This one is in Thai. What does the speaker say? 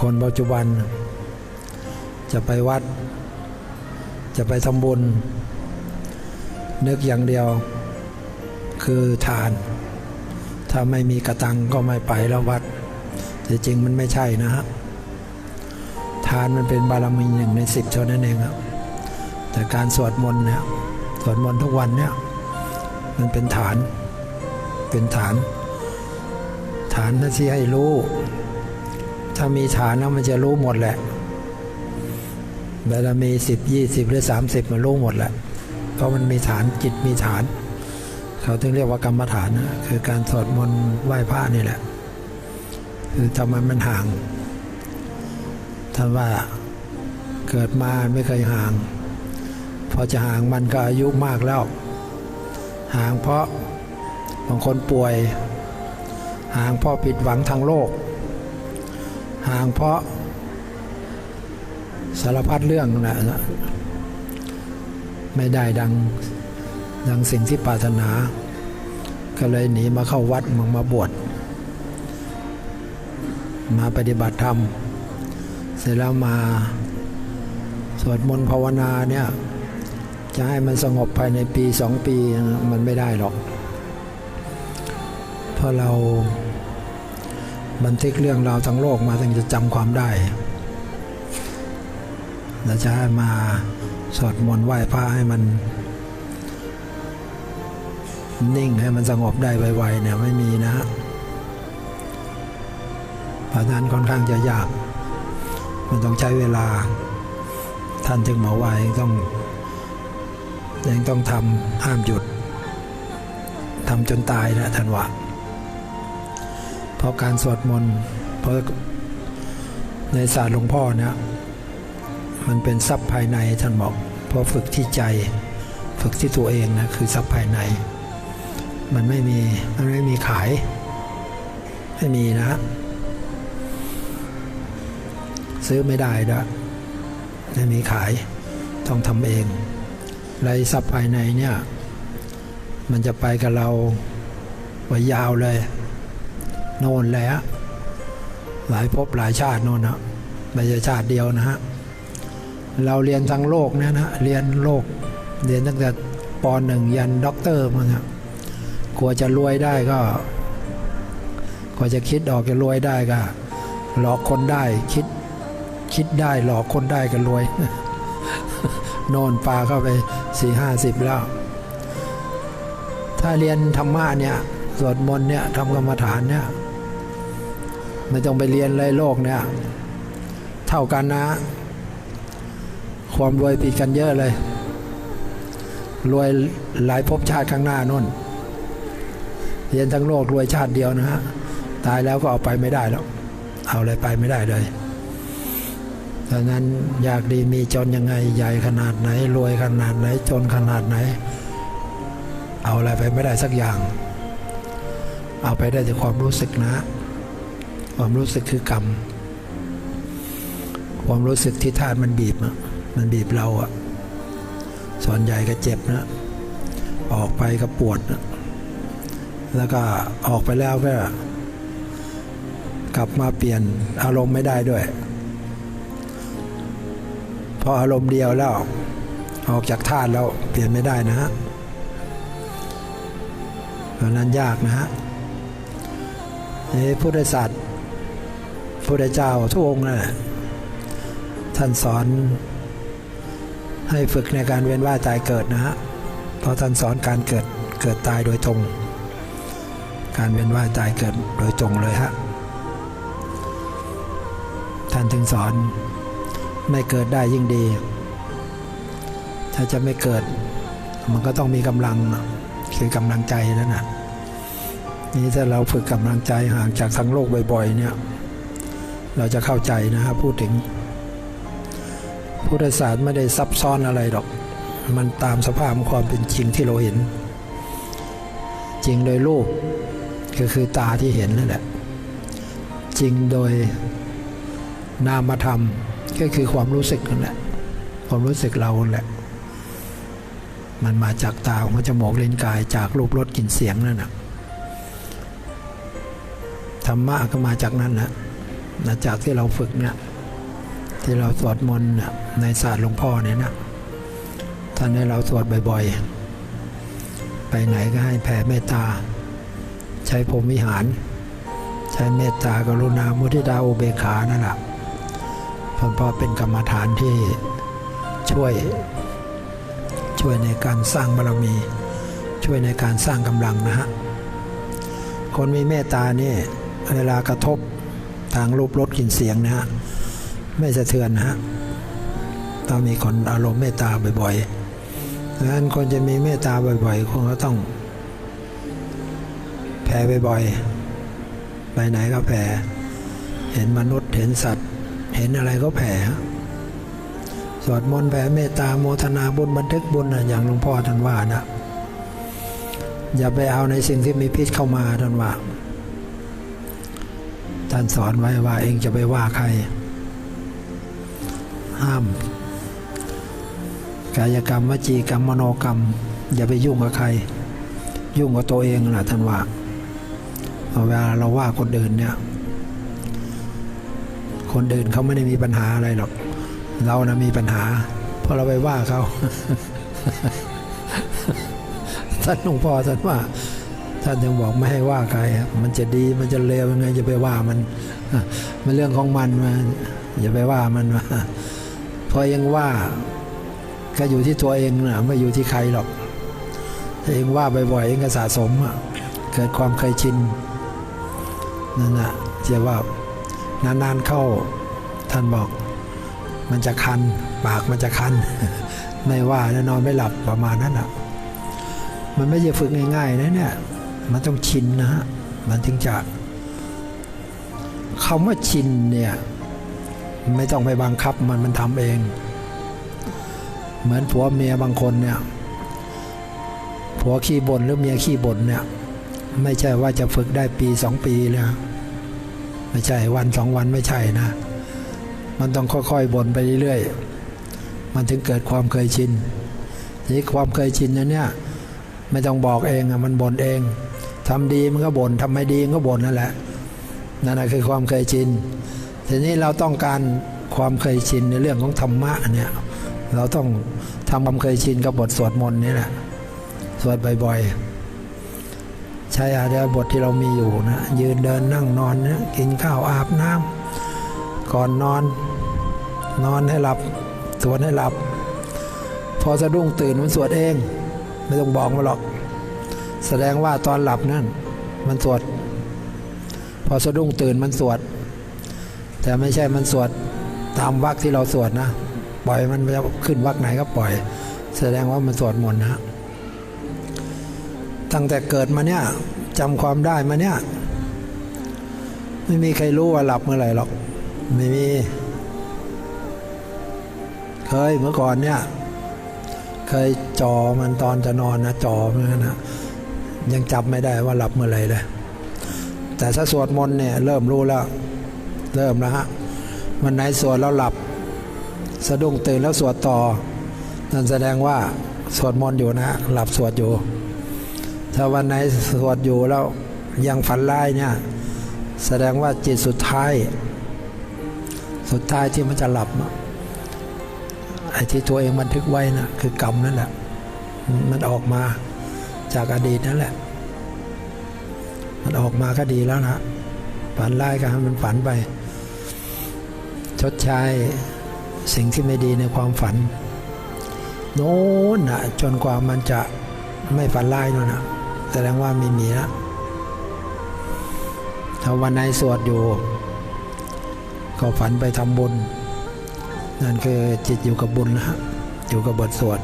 คนปัจจุบัน จะไปวัด จะไปทำบุญ นึกอย่างเดียวคือทาน ถ้าไม่มีกระตังก็ไม่ไปแล้ววัดแต่จริงมันไม่ใช่นะฮะทานมันเป็นบารมีหนึ่งในสิบเท่านั้นเองครับแต่การสวดมนต์เนี่ยสวดมนต์ทุกวันเนี่ยมันเป็นฐานเป็นฐาน ฐานนั่นที่ให้รู้ ถ้ามีฐานแล้วมันจะรู้หมดแหละบารมีสิบยี่สิบหรือสามสิบมันรู้หมดแหละ เพราะมันมีฐานจิตมีฐาน เขาถึงเรียกว่ากรรมฐานนะคือการสวดมนต์ไหว้พระนี่แหละคือทำไมมันห่างท่านว่าเกิดมาไม่เคยห่าง พอจะห่างมันก็อายุมากแล้ว ห่างเพราะบางคนป่วย ห่างเพราะผิดหวังทางโลก ห่างเพราะสารพัดเรื่องนะไม่ได้ดังดังสิ่งที่ปรารถนา ก็เลยหนีมาเข้าวัดมามาบวชมาปฏิบัติธรรม เสร็จแล้วมาสวดมนต์ภาวนาเนี่ยจะให้มันสงบภายในปีสองปีมันไม่ได้หรอก เพราะเรา บันทึกเรื่องราวทั้งโลกมาถึงจะจำความได้เราจะให้มาสวดมนต์ไหว้พระให้มัน นิ่งให้มันสงบได้ไวๆเนี่ยไม่มีนะฮะเพราะฉะนั้นค่อนข้างจะยาก มันต้องใช้เวลา ท่านจึงบอกว่ายต้องยังต้องทำห้ามหยุดทำจนตายนะท่านว่า เพราะการสวดมนต์เพราะในศาสตร์หลวงพ่อเนี่ยมันเป็นทรัพย์ภายในท่านบอกเพราะฝึกที่ใจฝึกที่ตัวเองนะคือทรัพย์ภายใน มันไม่มีมันไม่มีขาย ไม่มีนะซื้อไม่ได้ด้วยไม่มีขายต้องทำเองไรทรัพย์ภายในเนี่ย มันจะไปกับเราไว้ยาวเลย โน่นเลยฮะหลายภพหลายชาติโน่นนะไม่ใช่ชาติเดียวนะฮะเราเรียนทั้งโลกเนี่ยนะเรียนโลกเรียนตั้งแต่ปหนึ่งยันด็อกเตอร์มันครับกลัวจะรวยได้ก็กว่าจะคิดออกจะรวยได้ก็หลอกคนได้คิดคิดได้หลอกคนได้ก็รวย โน่นปลาเข้าไปสี่ห้าสิบแล้ว ถ้าเรียนธรรมะเนี่ยสวดมนต์เนี่ยทำกรรมฐานเนี่ย ไม่ต้องไปเรียนเลยโลกเนี่ย เท่ากันนะ ความรวยผิดกันเยอะเลย รวยหลายภพชาติข้างหน้านู่น เรียนทั้งโลกรวยชาติเดียวนะฮะ ตายแล้วก็เอาไปไม่ได้แล้ว เอาอะไรไปไม่ได้เลยดังนั้นอยากดีมีจนยังไงใหญ่ขนาดไหน รวยขนาดไหน จนขนาดไหน เอาอะไรไปไม่ได้สักอย่าง เอาไปได้แต่ความรู้สึกนะ ความรู้สึกคือกรรม ความรู้สึกที่ธาตุมันบีบมันบีบเราอะส่วนใหญ่ก็เจ็บนะ ออกไปก็ปวดนะแล้วก็ออกไปแล้วก็กลับมาเปลี่ยนอารมณ์ไม่ได้ด้วย พออารมณ์เดียวแล้ว ออกจากธาตุแล้วเปลี่ยนไม่ได้นะฮะเพราะนั้นยากนะฮะนี่พุทธศาสตร์ พุทธเจ้าทุกองค์น่ะท่านสอนให้ฝึกในการเวียนว่ายตายเกิดนะฮะเพราะท่านสอนการเกิดเกิดตายโดยตรง การเวียนว่ายตายเกิดโดยตรงเลยฮะท่านถึงสอนไม่เกิดได้ยิ่งดี ถ้าจะไม่เกิด มันก็ต้องมีกำลังคือกำลังใจนั่นน่ะนี่ถ้าเราฝึกกำลังใจห่างจากทั้งโลกบ่อย ๆ เนี่ย เราจะเข้าใจนะฮะพูดถึงพุทธศาสตร์ไม่ได้ซับซ้อนอะไรหรอก มันตามสภาพความเป็นจริงที่เราเห็น จริงโดยรูปก็คือตาที่เห็นนั่นแหละจริงโดยนามธรรมก็คือความรู้สึกนั่นแหละความรู้สึกเรานั่นแหละ มันมาจากตาหัวจมูกเลนกายจากรูปรสกลิ่นเสียงนั่นนะธรรมะก็มาจากนั้นนะ นะจากที่เราฝึกเนี่ยที่เราสวดมนต์เนี่ยในศาสตร์หลวงพ่อเนี่ยนะท่านให้เราสวดบ่อยๆ ไปไหนก็ให้แผ่เมตตา ใช้พรมวิหาร ใช้เมตตากรุณามุทิตาอุเบกขานั่นแหละเพราะเพราะเป็นกรรมฐานที่ช่วยช่วยในการสร้างบารมี ช่วยในการสร้างกำลังนะฮะคนมีเมตตานี่เวลากระทบ ทางรูปรสกลิ่นเสียงนะฮะไม่สะเทือนนะฮะต้องมีคนอารมณ์เมตตาบ่อยๆดังนั้นคนจะมีเมตตาบ่อยๆคงก็ต้องแผ่บ่อยๆไปไหนก็แผ่เห็นมนุษย์เห็นสัตว์ เห็นอะไรก็แผ่สวดมนต์แผ่เมตตาโมทนาบุญบันทึกบุญนะอย่างหลวงพ่อท่านว่านะอย่าไปเอาในสิ่งที่มีพิษเข้ามาท่านว่า ท่านสอนไว้ว่าเองจะไปว่าใคร ห้าม กายกรรมวจีกรรมมโนกรรม อย่าไปยุ่งกับใคร ยุ่งกับตัวเองนะท่านว่าเวลาเราว่าคนอื่นเนี่ย คนอื่นเขาไม่ได้มีปัญหาอะไรหรอก เรานะมีปัญหา เพราะเราไปว่าเขาท่านหลวงพ่อท่านว่า ท่านยังบอกไม่ให้ว่าใคร มันจะดีมันจะเลวยังไงจะไปว่ามันมันเรื่องของมันมาอย่าไปว่ามันมาพอยังว่าก็อยู่ที่ตัวเองนะไม่อยู่ที่ใครหรอกถ้าเองว่าบ่อยๆเองก็สะสมอะเกิดความเคยชินนั่นนะจะว่านานๆเข้าท่านบอก มันจะคันปากมันจะคันไม่ว่าแล้วนอนไม่หลับประมาณนั้นอะ มันไม่ใช่ฝึกง่ายๆนะเนี่ย มันต้องชินนะฮะมันถึงจะคำว่าชินเนี่ยไม่ต้องไปบังคับมันมันทำเอง เหมือนผัวเมียบางคนเนี่ยผัวขี้บ่นหรือเมียขี้บ่นเนี่ยไม่ใช่ว่าจะฝึกได้ปีสองปีเลยนะไม่ใช่วันสองวันไม่ใช่นะ มันต้องค่อยๆบ่นไปเรื่อยๆมันถึงเกิดความเคยชินทีนี้ความเคยชินนั้นเนี่ยไม่ต้องบอกเองอะมันบ่นเอง ทำดีมันก็บ่นทำไม่ดีมันก็บ่นนั่นแหละนั่นแหะคือความเคยชินทีนี้เราต้องการความเคยชินในเรื่องของธรรมะเนี่ยเราต้องทำความเคยชินกับบทสวดมนต์นี่แหละสวดบ่อยๆ ใช้อาเดียบทที่เรามีอยู่นะยืนเดินนั่งนอนนะกินข้าวอาบน้ำก่อนนอน นอนให้หลับ สวดให้หลับ พอสะดุ้งตื่นมันสวดเอง ไม่ต้องบอกมาหรอก แสดงว่าตอนหลับนั่นมันสวด พอสะดุ้งตื่นมันสวด แต่ไม่ใช่มันสวดตามวรรคที่เราสวดนะ ปล่อยมันจะขึ้นวรรคไหนก็ปล่อย แสดงว่ามันสวดมนต์นะ ตั้งแต่เกิดมาเนี่ยจำความได้มาเนี่ย ไม่มีใครรู้ว่าหลับเมื่อไหร่หรอก ไม่มี เคยเมื่อก่อนเนี่ย เคยจอมันตอนจะนอนนะจอมันนะ ยังจับไม่ได้ว่าหลับเมื่อไหร่เลย แต่ถ้าสวดมนต์เนี่ยเริ่มรู้แล้ว เริ่มแล้วฮะวันไหนสวดแล้วหลับ สะดุ้งตื่นแล้วสวดต่อ นั่นแสดงว่าสวดมนต์อยู่นะหลับสวดอยู่ ถ้าวันไหนสวดอยู่แล้วยังฝันร้ายเนี่ยแสดงว่าจิตสุดท้าย สุดท้ายที่มันจะหลับไอ้ที่ตัวเองบันทึกไว้นะคือกรรมนั่นแหละมันออกมาจากอดีตนั่นแหละ มันออกมาก็ดีแล้วนะฝันร้ายก็ให้มันฝันไป ชดใช้สิ่งที่ไม่ดีในความฝัน โน้นนะจนกว่ามันจะไม่ฝันร้ายนู่นนะแสดงว่าไม่มีนะถ้าวันไหนสวดอยู่ ก็ฝันไปทำบุญ นั่นคือจิตอยู่กับบุญนะฮะอยู่กับบทสวด